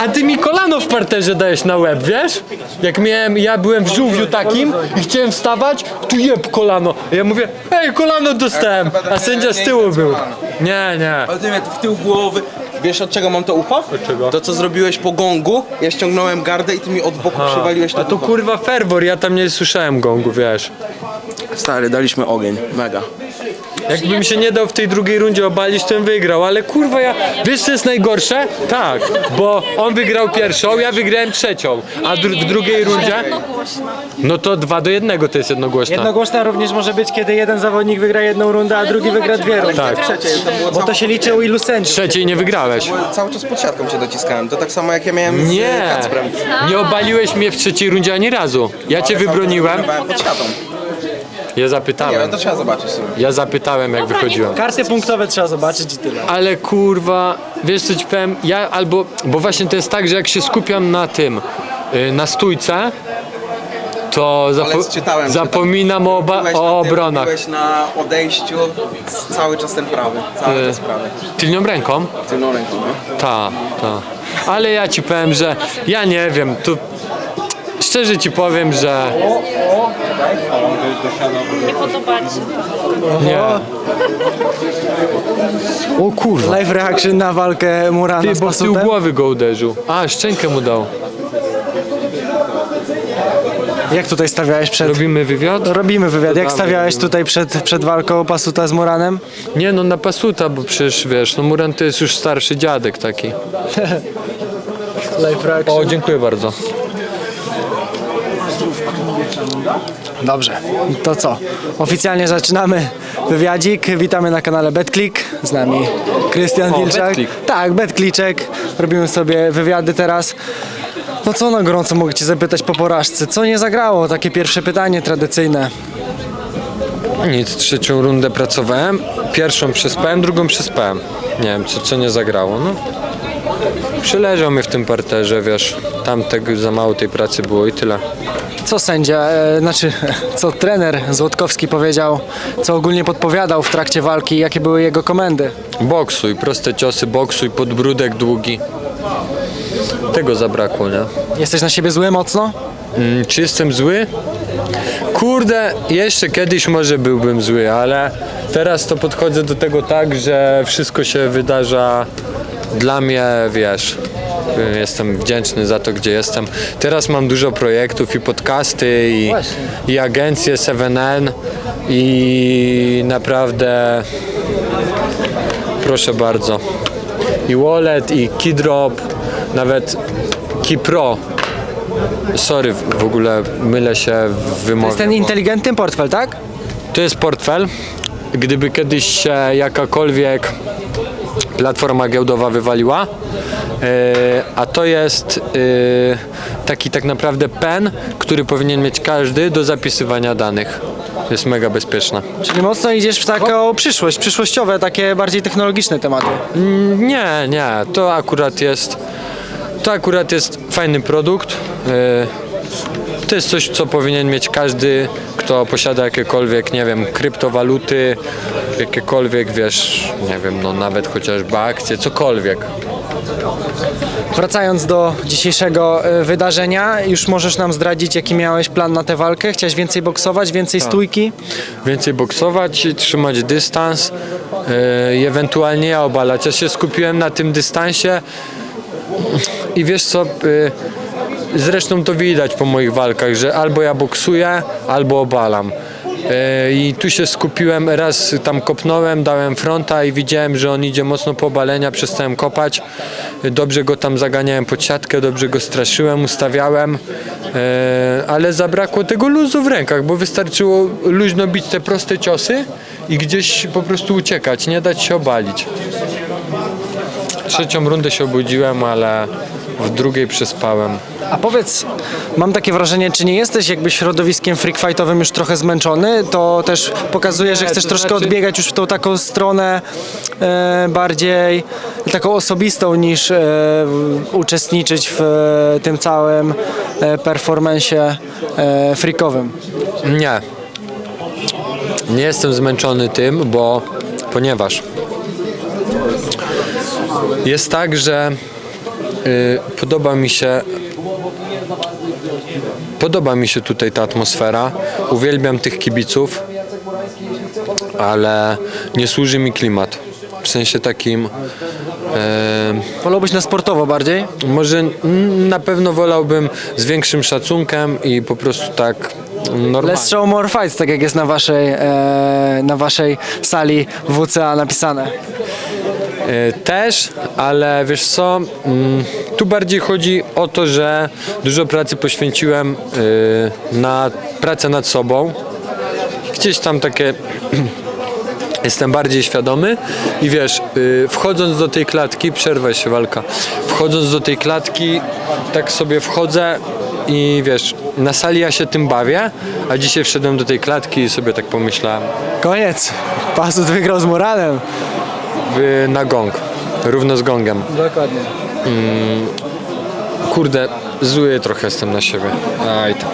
a ty mi kolano w parterze dajesz na łeb, wiesz? Jak miałem, ja byłem w żółwiu takim i chciałem wstawać, tu jeb kolano. Ja mówię, ej, kolano dostałem, a sędzia z tyłu był. Nie, nie. Ale ty mnie w tył głowy. Wiesz od czego mam to ucho? Od czego? To co zrobiłeś po gongu, ja ściągnąłem gardę i ty mi od boku przywaliłeś to A to ucho. kurwa fervor, ja tam nie słyszałem gongu, wiesz. Stary, daliśmy ogień. Mega. Jakbym się nie dał w tej drugiej rundzie obalić, to bym wygrał, ale kurwa ja... Wiesz co jest najgorsze? Tak, bo on wygrał pierwszą, ja wygrałem trzecią, a dru- w drugiej rundzie... No to dwa do jednego to jest jednogłośna. Jednogłośna również może być, kiedy jeden zawodnik wygra jedną rundę, a drugi wygra dwie rundy. Tak, Trzecie, to było Bo to się liczy u ilu sędziów. trzeciej nie wygrałeś. cały czas pod siatką cię dociskałem. To tak samo jak ja miałem z Nie, Kacprem. nie obaliłeś mnie w trzeciej rundzie ani razu. Ja cię wybroniłem, Wygrywałem pod siatą. Ja Nie zapytałem. to trzeba zobaczyć sobie. Ja zapytałem jak wychodziłem. Karty punktowe trzeba zobaczyć i tyle. Ale kurwa, wiesz co ci powiem, ja albo, bo właśnie to jest tak, że jak się skupiam na tym, y, na stójce, to Ale zapo- czytałem, zapominam o, oba- Byłeś o na tym, obronach. Byłeś na odejściu cały czas ten prawy. Cały Y. czas prawy. Tylnią ręką? Tylną ręką, no. Ta, ta. Ale ja ci powiem, że ja nie wiem, tu szczerze ci powiem, że Nie podobać. nie. O kurwa. Live reaction na walkę Murana Ty, z bo w tył Pasutem. głowy go uderzył. A, szczękę mu dał. Jak tutaj stawiałeś przed... Robimy wywiad? Robimy wywiad. Jak Dodamy, stawiałeś robimy. tutaj przed, przed walką Pasuta z Muranem? Nie no, na pasuta, bo przecież wiesz, no Muran to jest już starszy dziadek taki. Live reaction. O, dziękuję bardzo. Dobrze, to co? Oficjalnie zaczynamy wywiadzik. Witamy na kanale BetClick. Z nami Krystian Wilczak. BetClick. Tak, BetCliczek. Robimy sobie wywiady teraz. No co na gorąco mogę Cię zapytać po porażce? Co nie zagrało? Takie pierwsze pytanie tradycyjne. Nic, trzecią rundę pracowałem. Pierwszą przespałem, drugą przespałem. Nie wiem, co, co nie zagrało, no. Przyleżał mnie w tym parterze, wiesz, tam tego za mało tej pracy było i tyle. Co sędzia, e, znaczy co trener Złotkowski powiedział, co ogólnie podpowiadał w trakcie walki, jakie były jego komendy? Boksuj, proste ciosy, boksuj, podbródek długi. Tego zabrakło, nie? Jesteś na siebie zły mocno? Mm, Czy jestem zły? Kurde, jeszcze kiedyś może byłbym zły, ale teraz to podchodzę do tego tak, że wszystko się wydarza dla mnie, wiesz. Jestem wdzięczny za to, gdzie jestem. Teraz mam dużo projektów i podcasty, i, i agencję 7N i naprawdę proszę bardzo. I Wallet, i Keydrop, nawet Keypro. Sorry, w ogóle mylę się w To wymowie. jest ten bo- inteligentny portfel, tak? To jest portfel. Gdyby kiedyś się jakakolwiek platforma giełdowa wywaliła, e, a to jest e, taki tak naprawdę pen, który powinien mieć każdy do zapisywania danych. Jest mega bezpieczna. Czyli mocno idziesz w taką przyszłość, przyszłościowe, takie bardziej technologiczne tematy. Nie, nie, to akurat jest to akurat jest fajny produkt. To jest coś, co powinien mieć każdy, kto posiada jakiekolwiek, nie wiem, kryptowaluty, jakiekolwiek, wiesz, nie wiem, no nawet chociażby akcje, cokolwiek. Wracając do dzisiejszego e, wydarzenia, już możesz nam zdradzić, jaki miałeś plan na tę walkę? Chciałeś więcej boksować, więcej stójki? Więcej boksować, trzymać dystans i ewentualnie ja obalać. Ja się skupiłem na tym dystansie i wiesz co, e, zresztą to widać po moich walkach, że albo ja boksuję, albo obalam. E, I tu się skupiłem, raz tam kopnąłem, dałem fronta i widziałem, że on idzie mocno po obalenia, przestałem kopać. Dobrze go tam zaganiałem pod siatkę, dobrze go straszyłem, ustawiałem, e, ale zabrakło tego luzu w rękach, bo wystarczyło luźno bić te proste ciosy i gdzieś po prostu uciekać, nie dać się obalić. Trzecią rundę się obudziłem, ale w drugiej przespałem. A powiedz, mam takie wrażenie, czy nie jesteś jakby środowiskiem freakfightowym już trochę zmęczony? To też pokazuje, że chcesz troszkę znaczy- odbiegać już w tą taką stronę e, bardziej taką osobistą niż e, uczestniczyć w e, tym całym e, e, freakowym. Nie. Nie jestem zmęczony tym, bo ponieważ jest tak, że y, podoba mi się podoba mi się tutaj ta atmosfera. Uwielbiam tych kibiców, ale nie służy mi klimat. W sensie takim e, Wolałbyś na sportowo bardziej? może mm, na pewno wolałbym z większym szacunkiem i po prostu tak normalnie. Let's show more fights, tak jak jest na waszej, e, na waszej sali WCA napisane. E, Też, ale wiesz co, mm, tu bardziej chodzi o to, że dużo pracy poświęciłem y, na pracę nad sobą. Gdzieś tam takie jestem bardziej świadomy i wiesz, y, wchodząc do tej klatki, przerwę się walka, wchodząc do tej klatki, tak sobie wchodzę i wiesz, na sali ja się tym bawię, a dzisiaj wszedłem do tej klatki i sobie tak pomyślałem, Koniec. Pasut wygrał z Moranem. Y, na gong, równo z gongiem. Dokładnie. Kurde, zły trochę jestem na siebie. Aj, tam.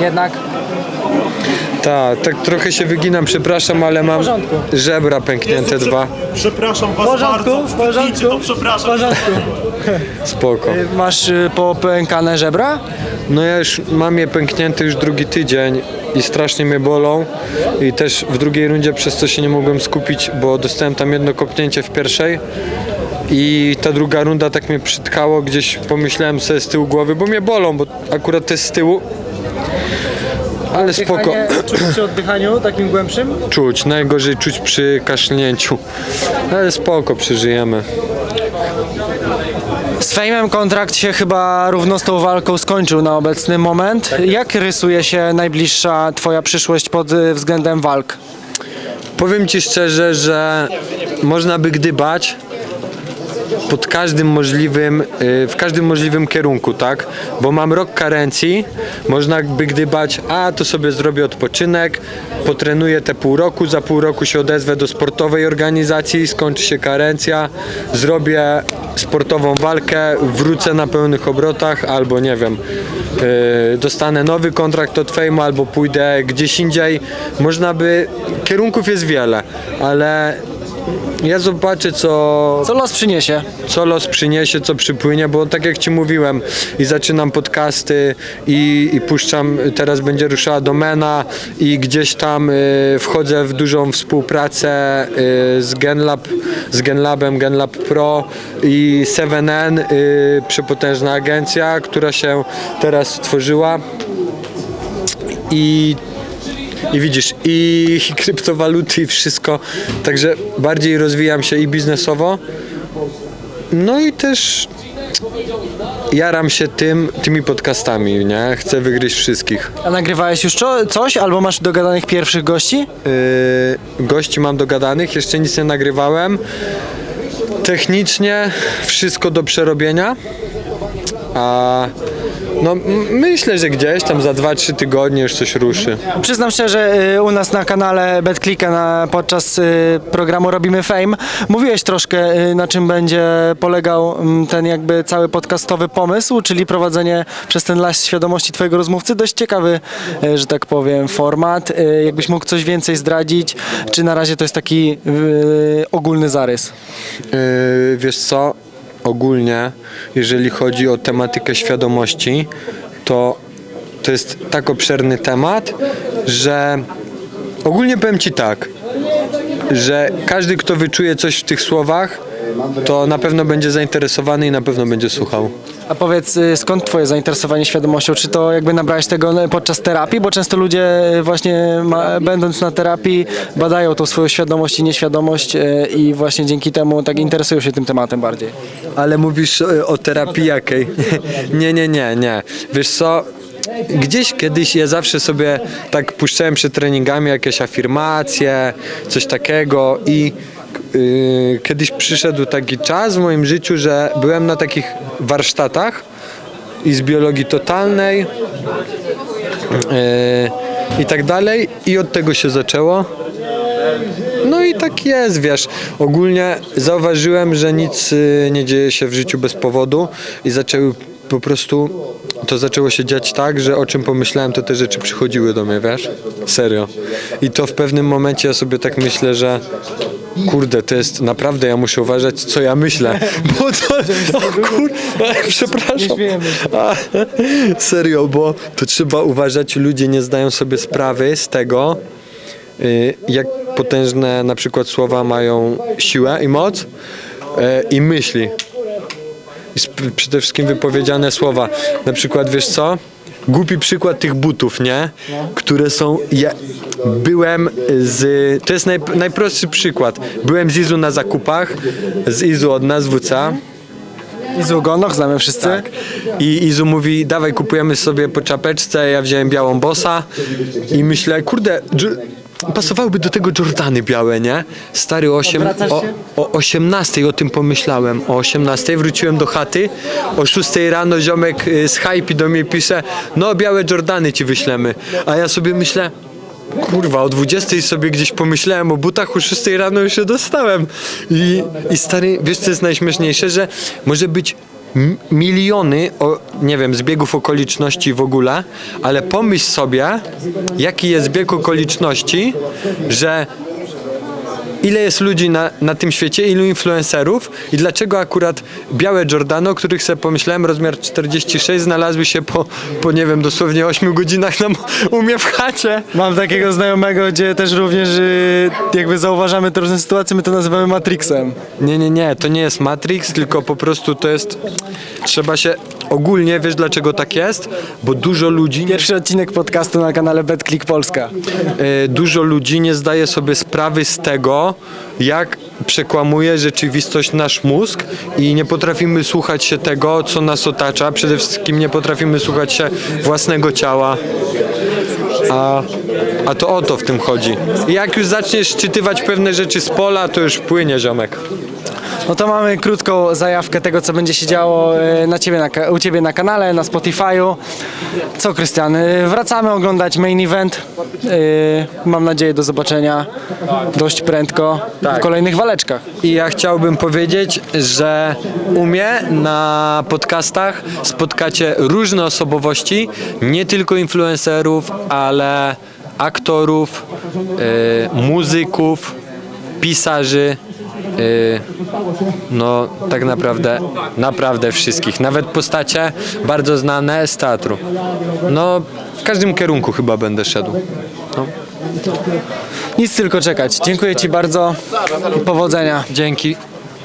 Jednak Tak, tak trochę się wyginam, przepraszam, ale mam porządku. żebra pęknięte Jezu, dwa. prze- Przepraszam was W porządku, bardzo. w porządku, Widzicie, to w przepraszam. porządku. Spoko. Masz y, popękane żebra? No ja już mam je pęknięte już drugi tydzień i strasznie mnie bolą. I też w drugiej rundzie przez co się nie mogłem skupić, bo dostałem tam jedno kopnięcie w pierwszej. I ta druga runda tak mnie przytkało, gdzieś pomyślałem sobie z tyłu głowy, bo mnie bolą, bo akurat to jest z tyłu. Ale spoko. Czuć przy oddychaniu takim głębszym? Czuć, najgorzej czuć przy kaszlnięciu. Ale spoko, przeżyjemy. Z Fejmem kontrakt się chyba równo z tą walką skończył na obecny moment. Jak rysuje się najbliższa twoja przyszłość pod y, względem walk? Powiem Ci szczerze, że można by gdybać pod każdym możliwym, y, w każdym możliwym kierunku, tak? Bo mam rok karencji, można by gdybać, a to sobie zrobię odpoczynek, potrenuję te pół roku, za pół roku się odezwę do sportowej organizacji, skończy się karencja, zrobię sportową walkę, wrócę na pełnych obrotach, albo nie wiem, y, dostanę nowy kontrakt od Fejmu, albo pójdę gdzieś indziej. Można by, kierunków jest wiele, ale ja zobaczę, co, Co los przyniesie? co los przyniesie, co przypłynie, bo tak jak Ci mówiłem i zaczynam podcasty i, i puszczam, teraz będzie ruszała domena i gdzieś tam y, wchodzę w dużą współpracę y, z Genlab, z Genlabem, Genlab Pro i 7N, y, przepotężna agencja, która się teraz stworzyła i i widzisz, i kryptowaluty, i wszystko. Także bardziej rozwijam się i biznesowo. No i też jaram się tym, tymi podcastami, nie? Chcę wygryźć wszystkich. A nagrywałeś już czo- coś albo masz dogadanych pierwszych gości? Yy, gości mam dogadanych, jeszcze nic nie nagrywałem. Technicznie wszystko do przerobienia. A no myślę, że gdzieś tam za 2-3 tygodnie już coś ruszy. Przyznam szczerze, y, u nas na kanale BetClicka na, podczas y, programu Robimy Fame mówiłeś troszkę y, na czym będzie polegał mm, ten jakby cały podcastowy pomysł, czyli prowadzenie przez ten las świadomości twojego rozmówcy. Dość ciekawy, y, że tak powiem, format. Y, Jakbyś mógł coś więcej zdradzić, czy na razie to jest taki y, ogólny zarys? Yy, wiesz co, ogólnie, jeżeli chodzi o tematykę świadomości, to to jest tak obszerny temat, że ogólnie powiem Ci tak, że każdy, kto wyczuje coś w tych słowach, to na pewno będzie zainteresowany i na pewno będzie słuchał. A powiedz, y, skąd twoje zainteresowanie świadomością? Czy to jakby nabrałeś tego podczas terapii? Bo często ludzie y, właśnie ma, będąc na terapii badają tą swoją świadomość i nieświadomość y, i właśnie dzięki temu tak interesują się tym tematem bardziej. Ale mówisz o, o terapii jakiej? nie, nie, nie, nie. Wiesz co? Gdzieś kiedyś ja zawsze sobie tak puszczałem przed treningami jakieś afirmacje, coś takiego i yy, kiedyś przyszedł taki czas w moim życiu, że byłem na takich warsztatach i z biologii totalnej yy, i tak dalej i od tego się zaczęło. I tak jest, wiesz. Ogólnie zauważyłem, że nic y, nie dzieje się w życiu bez powodu i zaczęły po prostu to zaczęło się dziać tak, że o czym pomyślałem, to te rzeczy przychodziły do mnie, wiesz? Serio. I to w pewnym momencie ja sobie tak myślę, że Kurde, to jest naprawdę, ja muszę uważać, co ja myślę. Bo to. O kurde, przepraszam. A, serio, bo to trzeba uważać, ludzie nie zdają sobie sprawy z tego, y, jak potężne na przykład słowa mają siłę i moc e, i myśli. I przede wszystkim wypowiedziane słowa. Na przykład, wiesz co? Głupi przykład tych butów, nie? Które są. Ja byłem z. To jest naj, najprostszy przykład. Byłem z Izu na zakupach, z Izu od nas WC. I z Ugonoch znamy wszyscy. Tak. I Izu mówi, dawaj kupujemy sobie po czapeczce, ja wziąłem białą bossa i myślę, kurde, dż- pasowałyby do tego Jordany białe, nie? Stary, 8, Odwracasz o, o 18 o tym pomyślałem, o 18 wróciłem do chaty, o 6 rano ziomek y, z Hype do mnie pisze, no białe Jordany ci wyślemy, a ja sobie myślę, Kurwa, o 20 sobie gdzieś pomyślałem o butach, o 6 rano już się dostałem. I, I stary, wiesz co jest najśmieszniejsze, że może być miliony, o, nie wiem, zbiegów okoliczności w ogóle, ale pomyśl sobie, jaki jest zbieg okoliczności, że ile jest ludzi na, na tym świecie, ilu influencerów i dlaczego akurat białe Giordano, o których sobie pomyślałem, rozmiar 46, znalazły się po, po nie wiem, dosłownie 8 godzinach na, u mnie w chacie. Mam takiego znajomego, gdzie też również y, jakby zauważamy te różne sytuacje, my to nazywamy Matrixem. Nie, nie, nie, to nie jest Matrix, tylko po prostu to jest. Trzeba się. Ogólnie wiesz dlaczego tak jest? Bo dużo ludzi. Pierwszy odcinek podcastu na kanale BetClick Polska. E, dużo ludzi nie zdaje sobie sprawy z tego, jak przekłamuje rzeczywistość nasz mózg i nie potrafimy słuchać się tego, co nas otacza. Przede wszystkim nie potrafimy słuchać się własnego ciała. A, a to o to w tym chodzi. I jak już zaczniesz czytywać pewne rzeczy z pola, to już płynie ziomek. No to mamy krótką zajawkę tego, co będzie się działo e, na ciebie, na, u Ciebie na kanale, na Spotify'u. Co, Krystian, e, wracamy oglądać main event. E, Mam nadzieję do zobaczenia dość prędko w kolejnych waleczkach. I ja chciałbym powiedzieć, że u mnie na podcastach spotkacie różne osobowości, nie tylko influencerów, ale aktorów, y, muzyków, pisarzy. y, no, tak naprawdę, naprawdę wszystkich. Nawet postacie bardzo znane z teatru. No, w każdym kierunku chyba będę szedł. No, Nic tylko czekać. Dziękuję Ci bardzo i powodzenia. dzięki.